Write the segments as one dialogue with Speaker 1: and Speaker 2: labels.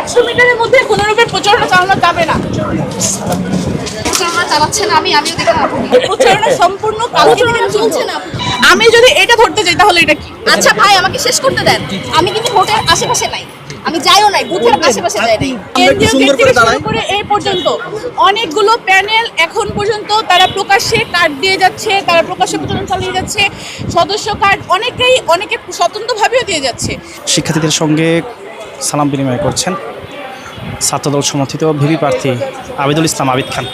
Speaker 1: একশো মিটারের মধ্যে কোনো রূপের প্রচারণা চালানো যাবে না।
Speaker 2: প্রচারণা চালাচ্ছেন আমি আমিও দেখে
Speaker 1: প্রচারণা সম্পূর্ণ কালকে
Speaker 2: চলছে না।
Speaker 1: আমি যদি এটা ধরতে যাই তাহলে এটা কি?
Speaker 2: আচ্ছা ভাই আমাকে শেষ করতে দেন। আমি কিন্তু ভোটের আশেপাশে নাই। আমি যাইও নাই বুথের আশেপাশে যাই নাই।
Speaker 1: কেন্দ্রীয় থেকে শুরু করে এই পর্যন্ত। অনেকগুলো প্যানেল এখন পর্যন্ত তারা প্রকাশ্যে কার্ড দিয়ে যাচ্ছে তারা প্রকাশ্যে প্রচারণা চালিয়ে যাচ্ছে। সদস্য কার্ড অনেকেই অনেকে স্বতন্ত্রভাবেও দিয়ে যাচ্ছে।
Speaker 3: শিক্ষার্থীদের সঙ্গে সালাম বিনিময় করছেন ছাত্রদল সমর্থিত ভিপি প্রার্থী আবিদুল ইসলাম আবিদ খান।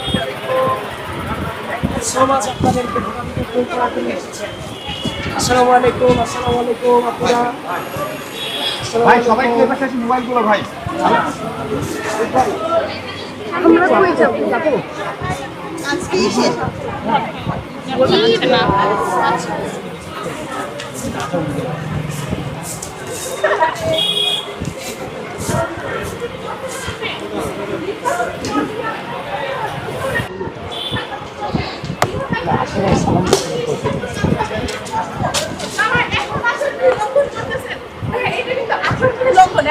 Speaker 4: সমাজ আপনাদেরকে ভোটাধিকার প্রয়োগ করার জন্য এসেছে আসসালামু আলাইকুম আসসালামু আলাইকুম আপনারা।
Speaker 5: ভাই সবাই একটু এপাশে আসুন মোবাইলগুলো ভাই?
Speaker 2: আজকেই শেষ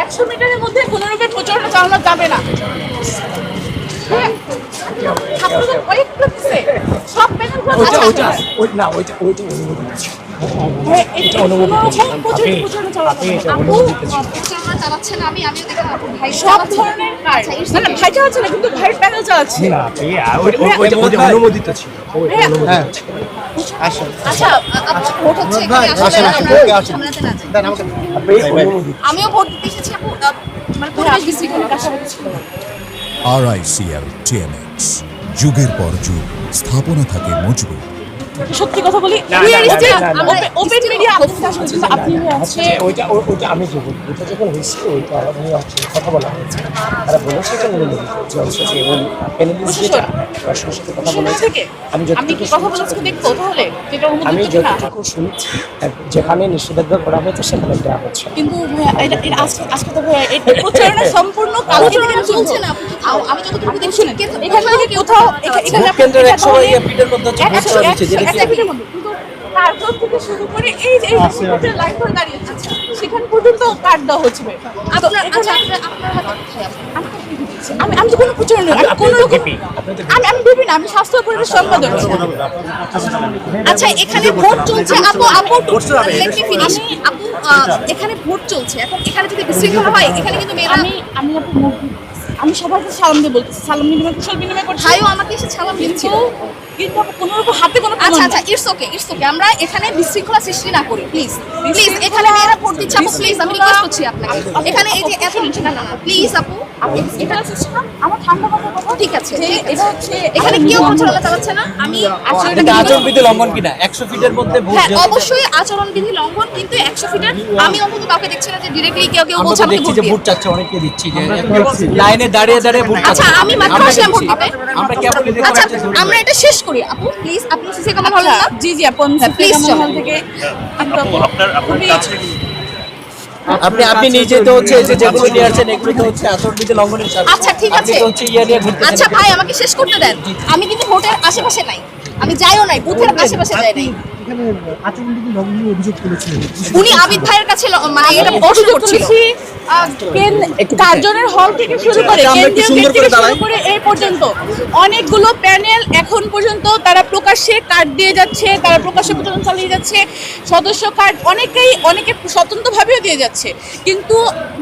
Speaker 1: একশো মিটারের মধ্যে কোনো রূপের প্রচারণা চালানো যাবে না। হ্যাঁ, ছাত্রদের কয়েকটা দিছে, সব প্যানেলগুলো
Speaker 4: ওইটা ওইটা ওই না ওইটা ওইটা আছে
Speaker 1: হ্যাঁ, না। সব ধরনের কিন্তু ভাই প্যানেল চালাচ্ছে।
Speaker 4: ওইটা ওইটা অনুমোদিত ছিল।
Speaker 2: আ- আপু ভোট হচ্ছে এখানে আসলে আমরা সামলাতে না যাই। আমিও ভোট দিতে এসেছি মানে পরিবেশ বিশৃঙ্খলার কাছাকাছি ছিল
Speaker 6: টিএমএক্স যুগের পর যুগ স্থাপনা থাকে মজবুত।
Speaker 1: সত্যি কথা বলি
Speaker 4: না,
Speaker 1: we
Speaker 4: না,
Speaker 1: are
Speaker 4: না,
Speaker 1: still-
Speaker 4: না, না,
Speaker 1: open- open media আমাদের সাথে আসলে কিন্তু আপনি হয়ে আছে
Speaker 4: ওইটা ওইটা আমি যখন ওইটা যখন হয়েছে ওইটা কথা বলা হয়েছে। তারা বলেছে যে ওই প্যানেলিস্ট যেটা প্রশ্নের সাথে কথা বলেছে আমি
Speaker 1: আমি
Speaker 4: যতটুকু
Speaker 1: কথা বলেছি দেখব তাহলে?
Speaker 4: আমি যতটুকু শুনেছি যেখানে নিষেধাজ্ঞা করা হয়েছে সেখানে দেওয়া হচ্ছে।
Speaker 1: কিন্তু ভাইয়া এটা এটা আজকে আজকে তো ভাইয়া এটা প্রচারণা সম্পূর্ণ কালকে থেকে চলছে
Speaker 2: না কোথাও আমি যতটুকু দেখছি
Speaker 1: কোথাও এখানে
Speaker 4: কেন্দ্রের এক সময় ইয়ে মধ্যে হচ্ছে যেটা
Speaker 1: একশো-
Speaker 4: কি-
Speaker 1: একটা পিঠের মধ্যে। কিন্তু কার্যক্রম থেকে শুরু করে এই যে এই লাইন ধরে দাঁড়িয়ে আচ্ছা, সেখানে পর্যন্ত কার্ড দেওয়া হচ্ছে।
Speaker 2: আপনার
Speaker 1: এখানে-
Speaker 2: আচ্ছা আপনার আপনার হাতে
Speaker 1: আমি আমি তো কোনো প্রচারণা নই, কোনো রকম
Speaker 4: VP, আপনি তো
Speaker 1: আমি আমি ভেবি না আমি স্বাস্থ্য পরিবেশ সম্পাদক।
Speaker 2: আচ্ছা এখানে ভোট চলছে। আপু আপু। আপু এখানে ভোট চলছে। এখন এখানে যদি বিশৃঙ্খলা হয় এখানে কিন্তু মেয়েরা
Speaker 1: আমি আমি আপু সালাম দিয়ে বলতেছি। সালাম বিনিময় কুশল বিনিময় করছি।
Speaker 2: ভাইও আমাকে এসে ছালাম দিচ্ছিল।
Speaker 1: কিন্তু আপু কোনো রকম হাতে
Speaker 2: আচ্ছা আচ্ছা ইটস ওকে ইটস ওকে আমরা এখানে বিশৃঙ্খলা সৃষ্টি না করি প্লিজ প্লিজ এখানে মেয়েরা দিচ্ছে প্লিজ আমি রিকোয়েস্ট করছি আপনাকে। এখানে এই যে এত না না প্লিজ আপু
Speaker 1: আপু, এটা আমার ঠান্ডা মাথায় কথা
Speaker 2: ঠিক আছে
Speaker 1: এটা হচ্ছে
Speaker 2: এখানে কেউ প্রচারণা চালাচ্ছে না আমি আসলে
Speaker 7: এটা লঙ্ঘন কিনা? একশো ফিটের মধ্যে
Speaker 2: হ্যাঁ অবশ্যই লঙ্ঘন কিন্তু একশো ফিটার আমি অন্তত কাউকে দেখছি না যে কেউ কেউ
Speaker 7: আমরা
Speaker 2: বলছে আমাকে
Speaker 7: দেখছি যে ভোট চাচ্ছে অনেকে দিচ্ছি যে লাইনে দাঁড়িয়ে দাঁড়িয়ে ভোট
Speaker 2: আচ্ছা আমি মাত্র
Speaker 7: আমরা
Speaker 2: আসলাম ভোট
Speaker 7: দেখছি।
Speaker 2: দিতে।
Speaker 7: আমরা কেবল
Speaker 2: আচ্ছা আমরা এটা শেষ করি আপু প্লিজ আপনি সিসি কামাল হল না
Speaker 1: আচ্ছা, জি জি আপু আমি প্লিজ
Speaker 2: চল
Speaker 1: থেকে আপনার আপনার কাছে
Speaker 7: আপনি আপনি নিজে তো হচ্ছে যে যেগুলো নিয়ে আসছেন এগুলো তো হচ্ছে আচরণবিধি লঙ্ঘনের
Speaker 2: আচ্ছা ঠিক আছে।
Speaker 7: ইয়ে
Speaker 2: আচ্ছা ভাই আমাকে শেষ করতে দেন। আমি কিন্তু ভোটের আশেপাশে নাই। আমি যাইও নাই বুথের আশেপাশে যাই নাই। উনি আবিদ ভাইয়ের কাছে মানে এটা করছিল।
Speaker 1: কার্জনের হল থেকে শুরু করে
Speaker 7: আচ্ছা,
Speaker 1: কেন্দ্রীয় থেকে শুরু করে এই পর্যন্ত। অনেকগুলো প্যানেল এখন পর্যন্ত তারা প্রকাশ্যে কার্ড দিয়ে যাচ্ছে তারা প্রকাশ্যে প্রচারণা চালিয়ে যাচ্ছে। সদস্য কার্ড অনেকেই অনেকে স্বতন্ত্রভাবেও দিয়ে যাচ্ছে। কিন্তু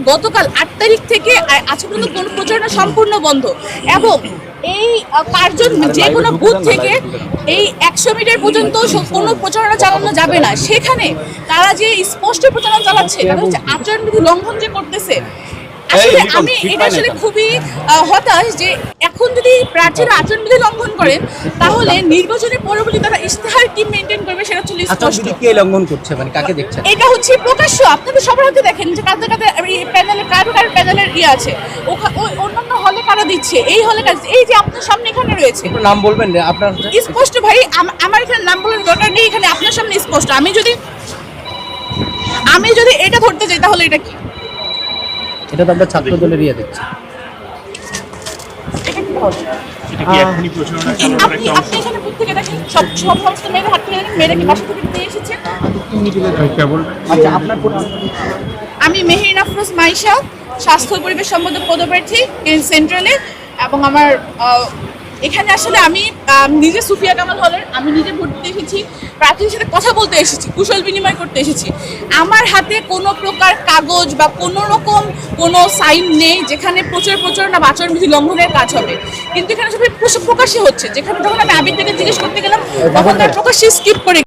Speaker 1: গতকাল আট তারিখ থেকে আজ পর্যন্ত কোনো প্রচারণা সম্পূর্ণ বন্ধ। এবং এই কার্জন যে কোনো বুথ থেকে এই একশো মিটার পর্যন্ত কোনো প্রচারণা চালানো যাবে না। সেখানে তারা যে স্পষ্ট প্রচারণা চালাচ্ছে তারা হচ্ছে আচরণবিধি লঙ্ঘন যে করতেছে আসলে আমি এটা আসলে খুবই হতাশ যে এখন যদি প্রার্থীরা আচরণবিধি লঙ্ঘন করেন তাহলে নির্বাচনের পরবর্তী তারা ইশতেহার কি মেনটেন করবে সেটা হচ্ছে স্পষ্ট।
Speaker 7: আচরণবিধি কে লঙ্ঘন করছে মানে কাকে দেখছেন?
Speaker 1: এটা হচ্ছে প্রকাশ্য। আপনাদের সবার হাতে দেখেন যে কাদের কাদের এই প্যানেলে কার কার প্যানেলের ইয়ে আছে। ওখা- ওই অন্যান্য দিচ্ছে। এই হলে দিচ্ছে। এই যে আপনার সামনে এখানে রয়েছে।
Speaker 7: নাম বলবেন আপনার
Speaker 1: স্পষ্ট ভাই আমার এখানে নাম বলার দরকার নেই এখানে আপনার সামনে স্পষ্ট। আমি যদি আমি যদি এটা ধরতে যাই তাহলে এটা কি?
Speaker 7: এটা তো আমরা ছাত্র দলের ইয়ে
Speaker 1: এসেছে?
Speaker 4: আচ্ছা
Speaker 1: আমি মেহেরিন আফরোজ মাইশা স্বাস্থ্য পরিবেশ সম্পাদক পদপ্রার্থী সেন্ট্রালে এবং আমার এখানে আসলে আমি নিজে সুফিয়া কামাল হলের, আমি নিজে ভোট দিতে এসেছি, প্রার্থীর সাথে কথা বলতে এসেছি, কুশল বিনিময় করতে এসেছি। আমার হাতে কোনো প্রকার কাগজ বা কোনো রকম কোনো সাইন নেই যেখানে প্রচার প্রচারণা বা আচরণবিধি লঙ্ঘনের কাজ হবে। কিন্তু এখানে সবাই প্রকাশ্যে হচ্ছে। যেখানে যখন আমি আবির থেকে জিজ্ঞেস করতে গেলাম, তখন তার প্রকাশ্যে স্কিপ করে